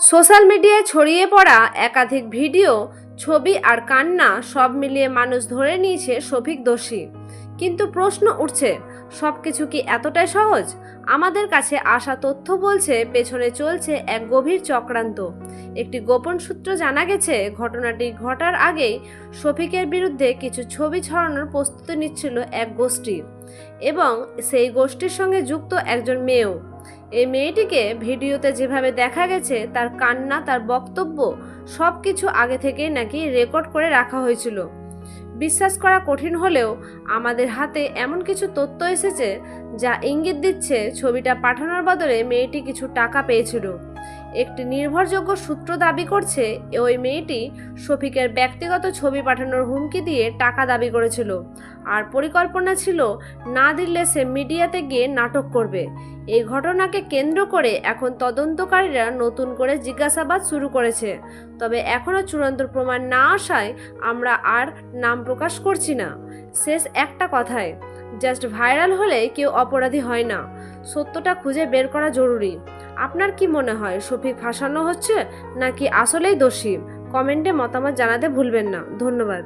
Social মিডিয়ায় ছড়িয়ে পড়া একাধিক ভিডিও, ছবি আর কান্না সব মিলিয়ে মানুষ ধরে নিয়েছে শফিক দোষী। কিন্তু প্রশ্ন উঠছে সব কিছু কি এতটাই সহজ? আমাদের কাছে আসা তথ্য বলছে, পেছনে চলছে এক গভীর চক্রান্ত। একটি গোপন সূত্র জানা গেছে, ঘটনাটি ঘটার আগেই শফিকের বিরুদ্ধে কিছু ছবি ছড়ানোর প্রস্তুতি নিচ্ছিল এক গোষ্ঠী এবং সেই গোষ্ঠীর সঙ্গে যুক্ত একজন মেয়েও। এই মেয়েটিকে ভিডিওতে যেভাবে দেখা গেছে, তার কান্না, তার বক্তব্য সব কিছু আগে থেকেই নাকি রেকর্ড করে রাখা হয়েছিল। বিশ্বাস করা কঠিন হলেও আমাদের হাতে এমন কিছু তথ্য এসেছে যা ইঙ্গিত দিচ্ছে ছবিটা পাঠানোর বদলে মেয়েটি কিছু টাকা পেয়েছিল। একটি নির্ভরযোগ্য সূত্র দাবি করছে, ওই মেয়েটি শফিকের ব্যক্তিগত ছবি পাঠানোর হুমকি দিয়ে টাকা দাবি করেছিল। আর পরিকল্পনা ছিল, না দিলে সে মিডিয়াতে গিয়ে নাটক করবে। এই ঘটনাকে কেন্দ্র করে এখন তদন্তকারীরা নতুন করে জিজ্ঞাসাবাদ শুরু করেছে। তবে এখনও চূড়ান্ত প্রমাণ না আসায় আমরা আর নাম প্রকাশ করছি না। শেষ একটা কথায়, জাস্ট ভাইরাল হলে কেউ অপরাধী হয় না। সত্যটা খুঁজে বের করা জরুরি। আপনার কি মনে হয় শফিক ফাঁসানো হচ্ছে নাকি আসলেই দোষী? কমেন্টে মতামত জানাতে ভুলবেন না। ধন্যবাদ।